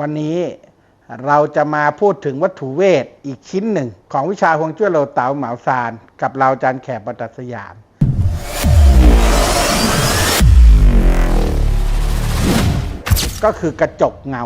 วันนี้เราจะมาพูดถึงวัตถุเวทอีกชิ้นหนึ่ง ของวิชาฮวงจุ้ยโลเต๋าเหมาซาน กับเราอาจารย์แขกประดัสยาม ก็คือกระจกเงา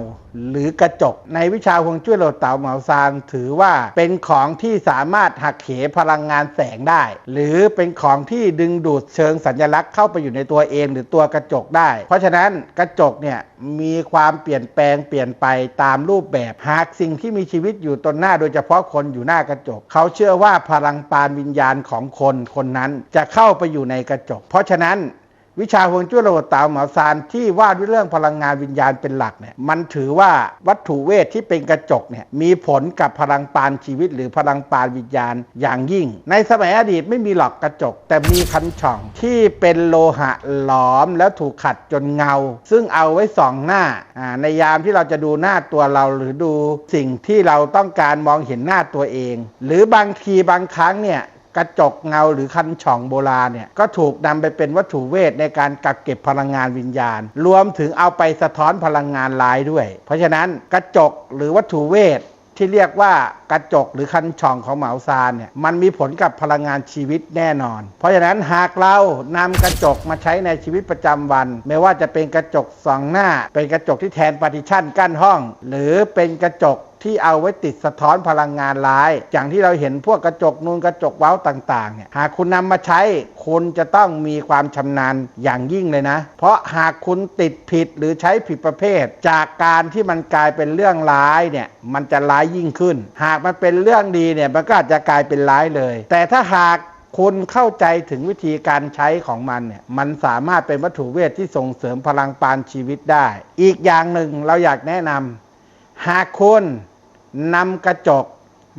หรือกระจก ในวิชาฮวงจุ้ยโลเต๋าเหมาซานถือว่าเป็นของที่สามารถหักเหพลังงานแสงได้ หรือเป็นของที่ดึงดูดเชิงสัญลักษณ์เข้าไปอยู่ในตัวเองหรือตัวกระจกได้ เพราะฉะนั้นกระจกเนี่ยมีความเปลี่ยนแปลงเปลี่ยนไปตามรูปแบบหากสิ่งที่มีชีวิตอยู่ตนหน้าโดยเฉพาะคนอยู่หน้ากระจก เขาเชื่อว่าพลังปานวิญญาณของคนคนนั้นจะเข้าไปอยู่ในกระจก เพราะฉะนั้น วิชาฮวงจุ้ยระบบเต๋าเหมาซานที่ว่าด้วยเรื่องพลังงานวิญญาณเป็นหลักเนี่ยมันถือว่าวัตถุเวทที่เป็นกระจกเนี่ยมีผลกับพลังปานชีวิต หรือพลังปานวิญญาณอย่างยิ่ง ในสมัยอดีตไม่มีหลอกกระจก แต่มีคันช่องที่เป็นโลหะหลอมแล้วถูกขัดจนเงา ซึ่งเอาไว้ส่องหน้าอ่าในยามที่เราจะดูหน้าตัวเราหรือดูสิ่งที่เราต้องการมองเห็นหน้าตัวเอง หรือบางทีบางครั้งเนี่ย กระจกเงาหรือคันช่องโบราณเนี่ยก็ถูกนำไปเป็นวัตถุเวทในการกักเก็บพลังงานวิญญาณ รวมถึงเอาไปสะท้อนพลังงานร้ายด้วย เพราะฉะนั้นกระจกหรือวัตถุเวทที่เรียกว่ากระจกหรือคันช่องของเหมาซานเนี่ยมันมีผลกับพลังงานชีวิตแน่นอน เพราะฉะนั้นหากเรานำกระจกมาใช้ในชีวิตประจำวัน ไม่ว่าจะเป็นกระจกสองหน้า เป็นกระจกที่แทนปาร์ติชันกั้นห้อง หรือเป็นกระจกที่เอาไว้ติดสะท้อนพลังงานร้าย อย่างที่เราเห็นพวกกระจกนูนกระจกเว้าต่างๆเนี่ยหากคุณนำมาใช้ คุณจะต้องมีความชำนาญอย่างยิ่งเลยนะ เพราะหากคุณติดผิดหรือใช้ผิดประเภท จากการที่มันกลายเป็นเรื่องร้ายเนี่ยมันจะร้ายยิ่งขึ้น หากากมันเป็นเรื่องดีเนี่ยมันก็อาจจะกลายเป็นร้ายเลย แต่ถ้าหากคุณเข้าใจถึงวิธีการใช้ของมันเนี่ย มันสามารถเป็นวัตถุเวทที่ส่งเสริมพลังปานชีวิตได้ อีกอย่างหนึ่งเราอยากแนะนำหากคุณนำกระจก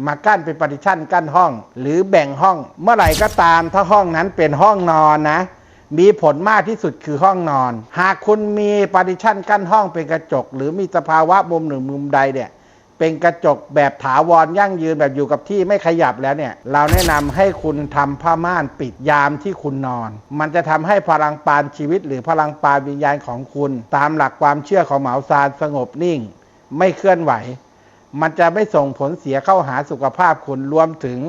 มากั้นเป็นปาร์ติชันกั้นห้อง หรือแบ่งห้อง เมื่อไหร่ก็ตามถ้าห้องนั้นเป็นห้องนอนนะ มีผลมากที่สุดคือห้องนอน หากคุณมีปาร์ติชันกั้นห้องเป็นกระจก หรือมีสภาวะมุมหนึ่งมุมใดเนี่ย เป็นกระจกแบบถาวรยั่งยืนแบบอยู่กับที่ไม่ขยับแล้วเนี่ย เราแนะนำให้คุณทำผ้าม่านปิดยามที่คุณนอน มันจะทำให้พลังปานชีวิต หรือพลังปานวิญญาณของคุณ ตามหลักความเชื่อของเหมาซานสงบนิ่ง ไม่เคลื่อนไหว มันจะไม่ส่งผลเสียเข้าหาสุขภาพคุณรวมถึง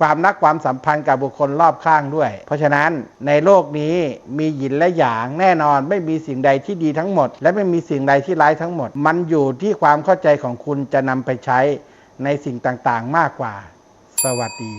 ความรักความสัมพันธ์กับบุคคลรอบข้างด้วย เพราะฉะนั้นในโลกนี้มีหยินและหยางแน่นอนไม่มีสิ่งใดที่ดีทั้งหมด และไม่มีสิ่งใดที่ร้ายทั้งหมด มันอยู่ที่ความเข้าใจของคุณจะนำไปใช้ในสิ่งต่างๆมากกว่า สวัสดี